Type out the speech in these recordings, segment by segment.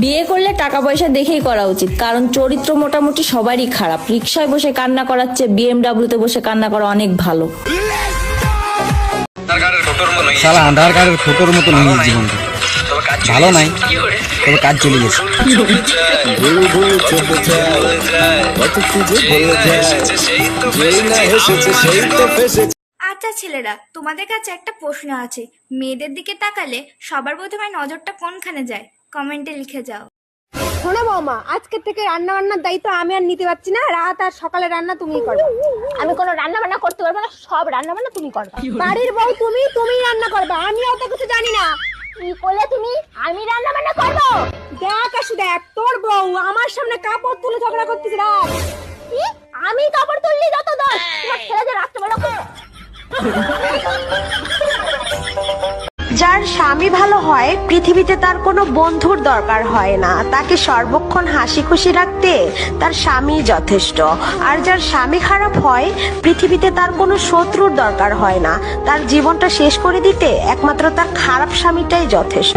বিয়ে করলে টাকা পয়সা দেখেই করা উচিত কারণ চরিত্র মোটামুটি সবারই খারাপ। রিক্সায় বসে কান্না করার চেয়ে বিএমডাব্লিউতে বসে কান্না করা অনেক ভালো। সালা আধার কার্ডের ফটোর মতো নেই। জীবনটা। ভালো নাই তবে কাজ চলে গেছে। আচ্ছা ছেলেরা তোমাদের কাছে একটা প্রশ্ন আছে। মেয়েদের দিকে তাকালে সবার প্রথমে নজরটা কোনখানে যায়? কমেন্টে লিখে যাও। শোনো বৌমা আজকের থেকে রান্না বান্নার দায়িত্ব আমি আর নিতে পারছি না। রাত আর সকালে রান্না তুমিই করবে। আমি কোনো রান্না বান্না করতে পারব না সব রান্না বান্না তুমি করবে। বাড়ির বউ তুমি তুমিই রান্না করবে। আমি অত কিছু জানি না। কি করলে তুমি? আমি রান্না বান্না করব? দেখ আসু দেখ তোর বউ আমার সামনে কাপড় তুলে ঝগড়া করতেছে রাত কি? আমি কাপড় তুললি যত দোষ। তোমার ছেলে যে রাত্রেবেলা করে যার স্বামী ভালো হয়, পৃথিবীতে তার কোনো বন্ধুর দরকার হয় না। তাকে সর্বক্ষণ হাসি খুশি রাখতে তার স্বামী যথেষ্ট। আর যার স্বামী খারাপ হয়, পৃথিবীতে তার কোনো শত্রুর দরকার হয় না। তার জীবনটা শেষ করে দিতে একমাত্র তার খারাপ স্বামীটাই যথেষ্ট।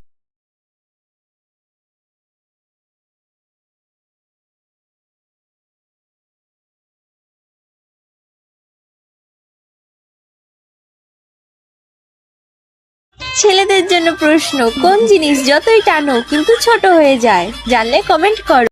ছেলেদের জন্য প্রশ্ন কোন জিনিস যতই টানো কিন্তু ছোট হয়ে যায়? জানলে কমেন্ট করো।